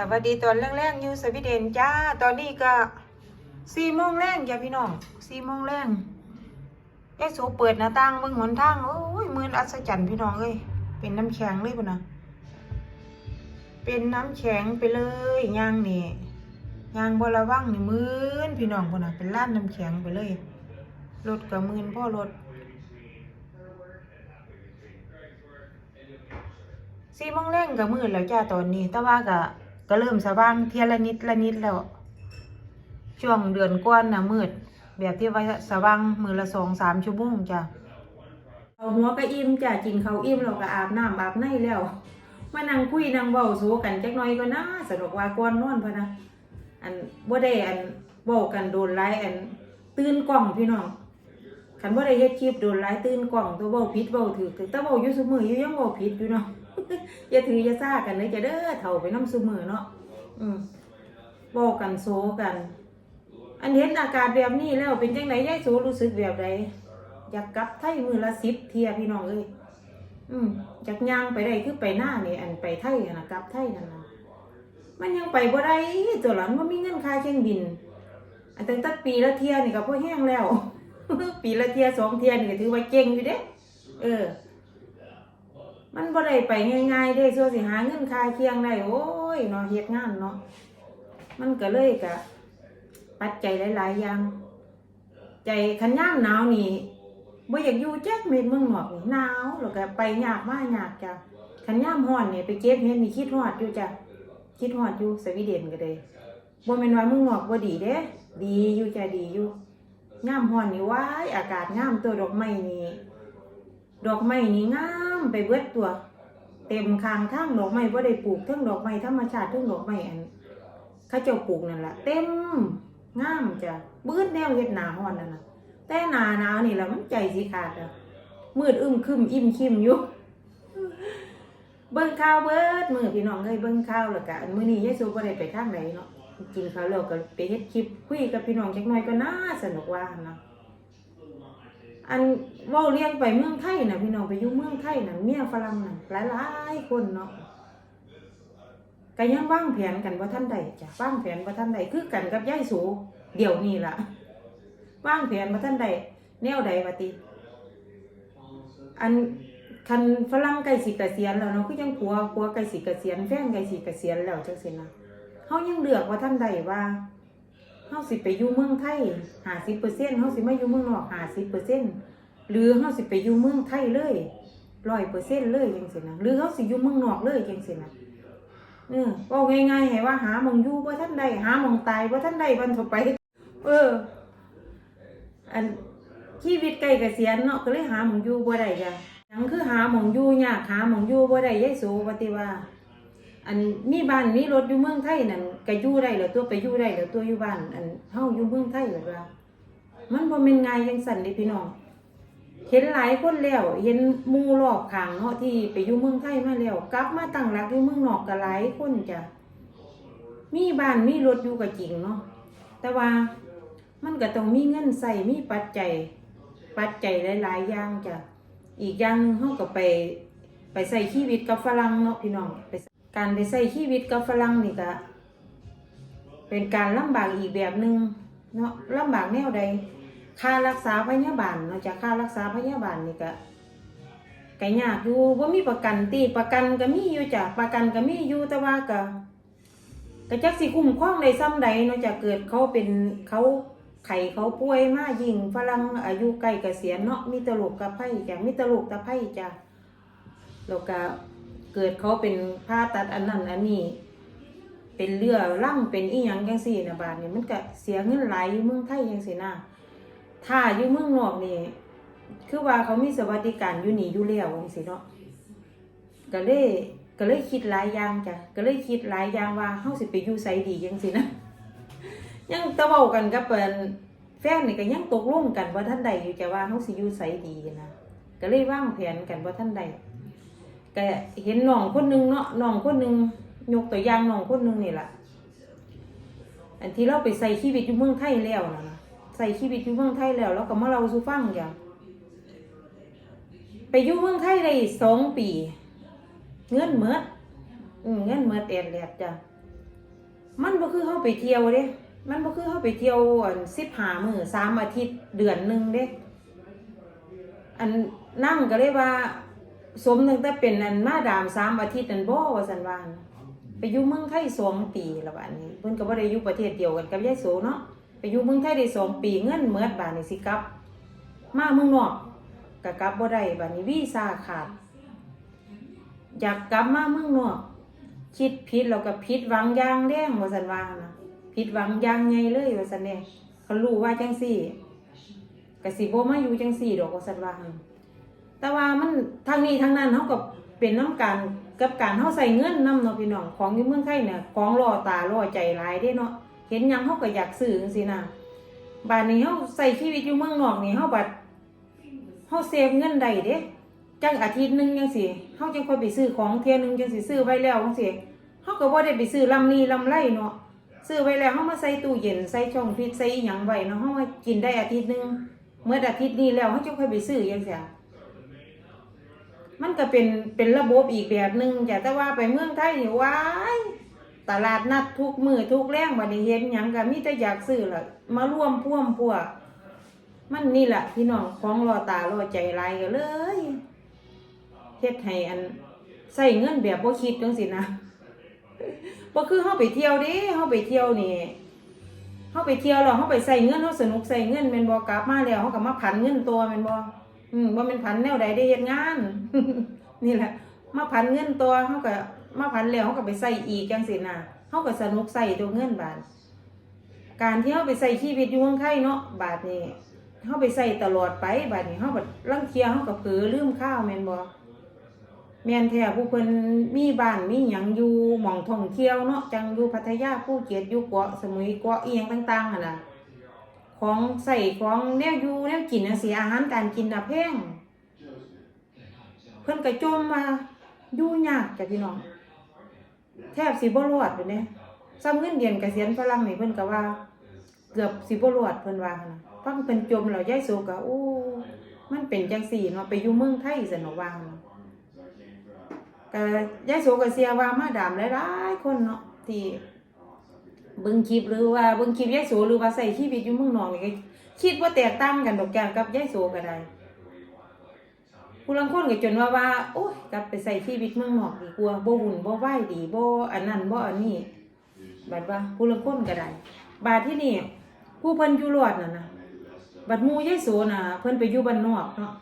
สวัสดีตอนแรกๆอยู่สวีเดนจ้า ตอนนี้ก็สี่โมงแรงจ้ะพี่น้องสี่โมงแรงยายโสเปิดหน้าต่างเบิ่งหนทางโอ้ยมือนอัศจรรย์พี่น้องเอ้ยเป็นน้ำแข็งเลยพุ่นนะเป็นน้ำแข็งไปเลยย่างนี่ย่างบระวังนี่มืนพี่น้องพุ่นนะเป็นล้านน้ำแข็งไปเลยรถกับมืนพ่อรถสี่โมงแรงก็มืดแล้วจ้าตอนนี้ แต่ว่าก็ ก็เริ่มสว่างเทียละนิดละนิดแล้ว ช่วงเดือนก่อนน่ะมืด แบบที่ว่าสว่างมือละสองสามชั่วโมงจ้ะเอาหัวก็อิ่มจ้ะกินเขาอิ่มเราก็อาบน้ำอาบในแล้วมานั่งคุยนั่งเว้าสู้กันจักน่อยก็น่าสนุกว่าก่อนนอนพะนะอันบ่ได้อันเว้ากันโดนหลายอันตื่นกล้องพี่น้องคันบ่ได้เฮ็ดคลิปโดนหลายตื่นกล้องตัวเว้าผิดเว้าถูกแต่เว้าอยู่ซุมื้ออยู่ยังเว้าผิดอยู่เนาะ อย่าถืออย่าซ่ากันเลยจะเด้อเถ่าไปน้ำซุมือเนาะอืมบอกกันโซกัน อันเห็นอากาศแบบนี้แล้วเป็นจังไหนยายโซรู้สึกแบบใดอยากกลับไทยมือละสิบเทียพี่น้องเอ้ยอืมอยากย่างไปได้คือไปหน้านี่อันไปไทยนะกลับไทยนั่นนะมันยังไปบ่ได้ตัวหลังมันมีเงินค่าเครื่องบิน อันตั้งแต่ปีละเทียนี่ก็พอแห้งแล้ว ปีละเทียสองเทียนี่ก็ถือว่าเก่งอยู่เด้ เออ มันบ่ได้ไปง่ายๆเด้ส่วนสิหาเงินคายเคียงได้โอ้ยเนาะเฮ็ดงานเนาะมันก็เลยกะปัจจัยหลายๆอย่าง ใจคันย่ามหนาวนี่บ่อยากอยู่แจ๊กเม็ดเมืองนอกนี่หนาวแล้วก็ไปยากมากยากจ้ะคันย่ามฮ้อนนี่ไปเก็บเฮ็ดนี่คิดฮอดอยู่จ้ะคิดฮอดอยู่สวีเดนก็ได้บ่แม่นว่าเมืองนอกบ่ดีเด้ ดีอยู่จ้ะดีอยู่ย่ามฮ้อนนี่ว้ายอากาศงามตัวดอกไม้นี่ ดอกไม้นี่งามไปเบิดตัว เต็มคางทั้งดอกไม้บ่ได้ปลูกทั้งดอกไม้ธรรมชาติทั้งดอกไม้อันข้าเจ้าปลูกนั่นแหละเต็มงามจ้ะเบิดแนวเฮ็ดหนาฮอนนั่นน่ะ แต่หนาหนาวนี่ล่ะมันใจสิขาดอะมืดอึมครึมอิ่มคิมอยู่เบิ่งข่าวเบิดมือพี่น้องเอ้ยเบิ่งข่าวแล้วก็อันมื้อนี้ยายสูบ่ได้ไปทางใดเนาะกินข้าวแล้วก็ไปเฮ็ดคลิปคุยกับพี่น้องจักหน่อยก็น่าสนุกว่าเนาะ อันเว่าเลี้ยงไปเมืองไทยนะพี่น้องไปอยู่เมืองไทยนะเมียฝรั่งนะหลายหลายๆคนเนาะก็ยังว่างแผนกันว่าท่านใดจ้ะว่างแผนว่าท่านใดคือกันกับยายสูเดี๋ยวนี้ล่ะว่างแผนว่าท่านใดแนวใดวะติอันคันฝรั่งใกล้สิเกษียณแล้วเนาะคือยังผัวผัวใกล้สิเกษียณแฟนใกล้สิเกษียณแล้วจังซี่นะเฮายังเลือกว่าท่านใดว่า เฮาสิไปอยู่เมืองไทยห้าสิบเปอร์เซ็นต์เฮาสิมาอยู่เมืองนอกห้าสิบเปอร์เซ็นต์หรือเฮาสิไปอยู่เมืองไทยเลยร้อยเปอร์เซ็นต์เลยจังซี่นะหรือเฮาสิอยู่เมืองนอกเลยจังซี่นะเออเว้าง่ายๆให้ว่าหาหมองอยู่บ่ทันใดหาหมองตายบ่ทันใดวันต่อไป เออ อันชีวิตใกล้เกษียณเนาะก็เลยหาหมองอยู่บ่ได้จ้ะหยังคือหาหมองอยู่ยากหาหมองอยู่บ่ได้ยายสูว่าติว่า อันมีบ้านมีรถอยู่เมืองไทยนั่นก็อยู่ได้แล้วตัวไปอยู่ได้แล้วตัวอยู่บ้านอันเฮาอยู่เมืองไทยแล้วว่ามันบ่แม่นง่ายจังซั่นเด้พี่น้องเห็นหลายคนแล้วเห็นหมู่รอบข้างเนาะที่ไปอยู่เมืองไทยมาแล้วกลับมาตั้งหลักอยู่เมืองนอกก็หลายคนจ้ะมีบ้านมีรถอยู่ก็จริงเนาะแต่ว่ามันก็ต้องมีเงินใส่มีปัจจัย ปัจจัยหลายๆอย่างจ้ะอีกอย่างหนึงเฮาก็ไป ไปใส่ชีวิตกับฝรั่งเนาะพี่น้องไป การไปใช้ชีวิตกับฝรั่งนี่ก็เป็นการลำบากอีกแบบหนึ่งเนาะลำบากแนวใดค่ารักษาพยาบาลเนาะจากค่ารักษาพยาบาลนี่ก็ก็ยากอยู่ว่ามีประกันตีประกันก็มีอยู่จ้ะประกันก็มีอยู่แต่ว่าก็ก็จักสิคุ้มครองได้ซ้ำใดเนาะจะเกิดเขาเป็นเขาไข้เขาป่วยมากยิ่งฝรั่งอายุใกล้เกษียณเนาะมีตโรคกระไพจ้ะมีตโรคตะไพจ้ะแล้วก็ เกิดเขาเป็นผ่าตัดอันนั้นอันนี้ เป็นเลือร่างเป็นอีหยังจังซี่นะบาดนี่มันก็เสียเงินหลายอยู่เมืองไทยจังซี่นะถ้าอยู่เมืองนอกนี่คือว่าเขามีสวัสดิการอยู่นี่อยู่แล้วจังซี่เนาะก็เลยก็เลยคิดหลายอย่างจ้ะก็เลยคิดหลายอย่างว่าเฮาสิไปอยู่ไสดีจังซี่นะยังตะเว้ากันกับเปิ้นแฟนนี่ก็ยังตกลงกันว่าท่านใดอยู่จะว่าเฮาสิอยู่ไสดีนะก็เลยว่างแผนกันว่าท่านใด ก็เห็นน้องคนหนึงเนาะน้องคนหนึงยกตัวอย่างน้องคนหนึงนี่แหละอันที่เราไปใส่ชีวิตอยู่เมืองไทยแล้วนะใส่ชีวิตอยู่เมืองไทยแล้วแล้วก็มาเราสู่ฟังอย่างไปอยู่เมืองไทยได้สองปี เงินเมดอืมเงินเมดแอดแลดจ้ะมันบ่คือเฮาไปเที่ยวเด้ มันบ่คือเฮาไปเที่ยวอัน15มื้อ3อาทิตย์เดือนหนึ่งเด้ อันนั่งก็เลยว่า สมตั้งแต่เป็นอันมาดาม3อาทิตย์นันบ่ว่าซั่นวานไปอยู่เมืองไทยสองปีล้วบัดนี้เพิ่นก็บ่ได้อยู่ประเทศเดียวกันกับยายโสเนาะไปอยู่เมืองไทยได้สองปีเงินเมิดบาดนี้สิกลับ มาเมืองนอกก็กลับบ่ได้บัดนี้วีซ่าขาด อยากกลับมาเมืองนอก คิดผิดแล้วก็ผิดหวังอย่างแรงว่าซั่นว่านะผิดหวังอย่างใหญ่เลยว่าซั่นเด้เขารู้ว่าจังซี่ก็สิบ่มาอยู่จังซี่ดอกว่าซั่นว่าน แต่ว่ามันทางนี้ทางนั้นเฮาก็เป็นน้ำการกับการเฮาใส่เงินน้ำเนาะพี่น้องของอยู่เมืองไทยเนี่ยของล่อตาล่อใจลายเด้เนาะเห็นยังเฮาก็อยากซื้อจังซี่นะบาดนี้เฮาใส่ชีวิตอยู่เมืองนอกนี่เฮาบัดเฮาเซฟเงินได้เด้จังอาทิตย์หนึงจังสิเฮาจังค่อยไปซื้อของเที่ยนึงจังสิซื้อไว้แล้วจังสิเฮาก็บ่ได้ไปซื้อลำนี้ลำไรเนาะซื้อไว้แล้วเฮามาใส่ตู้เย็นใส่ช่องฟรีซใส่อีหยังไว้เนาะเฮามากินได้อาทิตย์หนึงเมื่ออาทิตย์นี้แล้วเฮาจังค่อยไปซื้อจังซี่ มันก็เป็นเป็นระบบอีกแบบหนึ่งจ้ะแต่ว่าไปเมืองไทยนี่ว้ายตลาดนัดทุกมือทุกแรงบัดนี้เห็นหยังก็มีแต่อยากซื้อละมาร่วมพ่วมพวกมันนี่แหละพี่น้องของรอตารอใจหลายก็เลยเฮ็ดให้อันใส่เงินแบบบ่คิดจังซี่นะบ่คือเฮาไปเที่ยวเด้เฮาไปเที่ยวนี่เฮาไปเที่ยวแล้วเฮาไปใส่เงินเฮาสนุกใส่เงินแม่นบ่กลับมาแล้วเฮาก็มาผันเงินตัวแม่นบ่ อืมบ่แม่นผันแนวใดได้เฮ็ดงาน นี่แหละ มาผันเงินตัวเฮาก็มาผันแล้วเฮาก็ไปใส่อีกจังซี่นะเฮาก็สนุกใส่ตัวเงินบาทการที่เฮาไปใส่ชีวิตอยู่เมืองไทยเนาะบาทนี้เฮาไปใส่ตลอดไปบาดนี้เฮาก็ลังเทียเฮาก็เผลอลืมข้าวแมนบ่แมนแท้ผู้เพิ่นมีบ้านมีหยังอยู่หม่องท่องเที่ยวเนาะจังอยู่พัทยาภูเก็ตอยู่เกาะสมุยเกาะอียงต่างๆหั่นน่ะ ของใส่ของแนวอยู่แนวกินจังซี่อาหารการกินน่ะแพงเพิ่นก็จมมาอยู่ยากจ้ะพี่น้อง แทบสิบ่รอดพุ่นเด้ซ้ำเงินเดือนเกษียณฝรั่งนี่เพิ่นก็ว่า เกือบสิบ่รอดเพิ่นว่าหั่นฟังเพิ่นจมแล้วยายโสก็โอ้มันเป็นจังซี่เนาะไปอยู่เมืองไทยซั่นเนาะว่าก็ยายโสก็เสียว่ามาดามหลายๆคนเนาะที่ เบิ่งคลิปหรือว่าเบิ่งคลิปยายโสหรือว่าใส่ชีวิตอยู่เมืองนอกนี่ก็คิดว่าแตกต่างกันดอกจ้ากับยายโสก็ได้ผู้ลางคนก็จนว่าว่าโอ้ยกลับไปใส่ชีวิตเมืองนอกดีกว่าบ่หุ่นบ่ไหวดีบ่อันนั้นบ่อันนี้บัดว่าผู้ลางคนก็ได้บาดที่นี่ผู้เพิ่นอยู่รอดน่ะนะบัดมูยายโสน่ะเพิ่นไปอยู่บ้านนอกเนาะ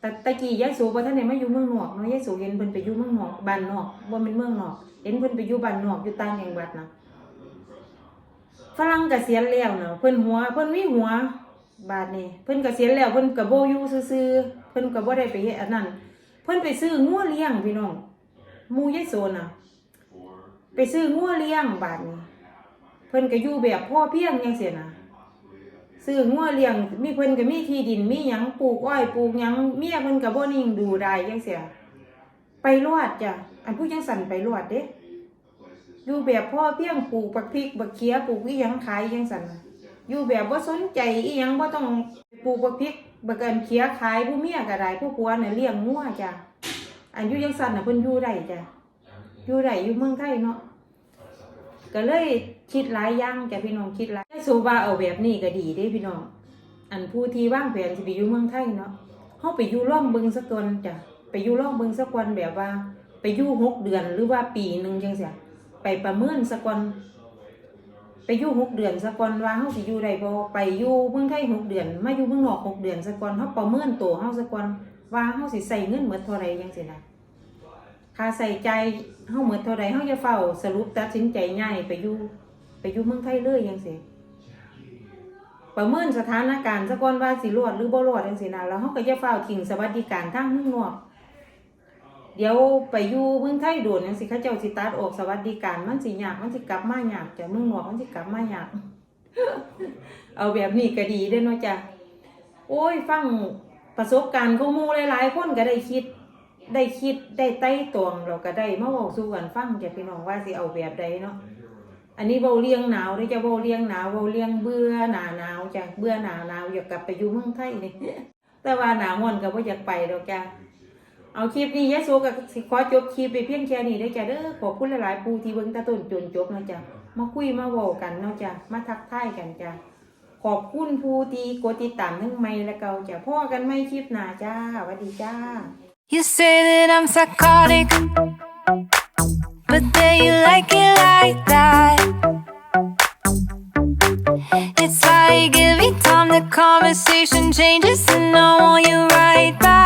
แต่ตะกี้ยายโสบ่ทันได้มาอยู่เมืองนอกเนาะยายโสเห็นเพิ่นไปอยู่เมืองนอกบ้านนอกบ่แม่นเมืองนอก เห็นเพิ่นไปอยู่บ้านนอกอยู่ต่างจังหวัดนะ ฝรั่งเกษียณแล้วเนาะเพิ่นหัวเพิ่นมีหัวบาดนี้เพิ่นเกษียณแล้วเพิ่นก็บ่อยู่ซื่อเพิ่นก็บ่ได้ไปเฮ็ดอันนั้น เพิ่นไปซื้องัวเลี้ยงพี่น้องมูยายโสน่ะ ไปซื้องัวเลี้ยงบาดนี้เพิ่นก็อยู่แบบพ่อเพียงจังซี่นะซื้องัวเลี้ยงมีเพิ่นก็มีที่ดินมีหยังปลูกอ้อยปลูกหยังเมียเพิ่นก็บ่นิ่งดูได้จังซี่ไปรอดจ้ะอันผู้จังสั่นไปรอดเด้ อยู่แบบพ่อเพียงปลูกบักพริกบักเขียปลูกอีหยังขายจังสั่นน่ะอยู่แบบบ่าสนใจอีหยังบ่าต้องปลูกบักพริกบักเกินเขียขายผู้เมียก็ได้ผู้ผัวน่ะเลี้ยงงัวจ้ะอันอยู่จังสั่นน่ะเพิ่นอยู่ได้จ้ะอยู่ได้อยู่เมืองไทยเนาะก็เลยคิดหลายอย่างจ้ะพี่น้องคิดหลายโซว่าเอาแบบนี้ก็ดีเด้พี่น้องอันผู้ที่วางแผนสิไปอยู่เมืองไทยเนาะเฮาไปอยู่ร่องเบิงสักก่อนจ้ะไปอยู่ร่องเบิงสักก่อนแบบว่า ไปอยู่หกเดือนหรือว่าปีหนึ่งจังซี่ไป ประเมินสักก่อนไปอยู่หกเดือนสักก่อนว่าเฮาสิอยู่ได้บ่ไปอยู่เมืองไทยหกเดือน มาอยู่เมืองนอกหกเดือนสักก่อนเฮาประเมินตัวเฮาสักก่อนว่าเฮาสิใส่เงินหมดเท่าใดจังซี่นะค่าใส่ใจเฮาหมดเท่าใดเฮาจะเฝ้าสรุปตัดสินใจง่ายไปอยู่ไปอยู่เมืองไทยเลยจังซี่ประเมินสถานการณ์ซะก่อนว่าสิรอดหรือบ่รอดจังซี่นะแล้วเฮาก็จะเฝ้าทิ้งสวัสดิการทางเมืองนอก เดี๋ยวไปอยู่เมืองไทยโดนจังซี่เขาเจ้าสิตัดออกสวัสดิการมันสิยากมันสิกลับมายากจ้ะเมืองนอกมันสิกลับมายากเอาแบบนี้ก็ดีด้อเนาะจ้ะโอ้ยฟังประสบการณ์ของมู่หลายๆคนก็ได้คิด ได้คิดได้ไต้ตวงเราก็ได้มาบอกสู่กันฟังจ้ะพี่น้องว่าสิเอาแบบใดเนาะอันนี้เบาเลียงหนาวเด้อจะเบาเลียงหนาวเบาเลียงเบื่อหนาหนาวจ้ะเบื่อหนาหนาวอยากกลับไปอยู่เมืองไทยนี่แต่ว่าหนาวมันก็บ่อยากไปดอกจ้ะ เอาคลิปนี้ยะโซกับสิขอจบคลิปไปเพียงแค่นี้ได้จ้ะเด้อขอบคุณหลายๆผู้ที่เบิ่งตาต้นจนจบเนาะจ้ะมาคุยมาเว้ากันเนาะจ้ะมาทักทายกันจ้ะขอบคุณผู้ที่กดติดตามทั้งใหม่และเกาจ้ะพ่อกันไม่คลิปหน้าจ้าสวัสดีจ้า You say that I'm psychotic, but then you like it like that. It's like every time the conversation changes, and I want you right back,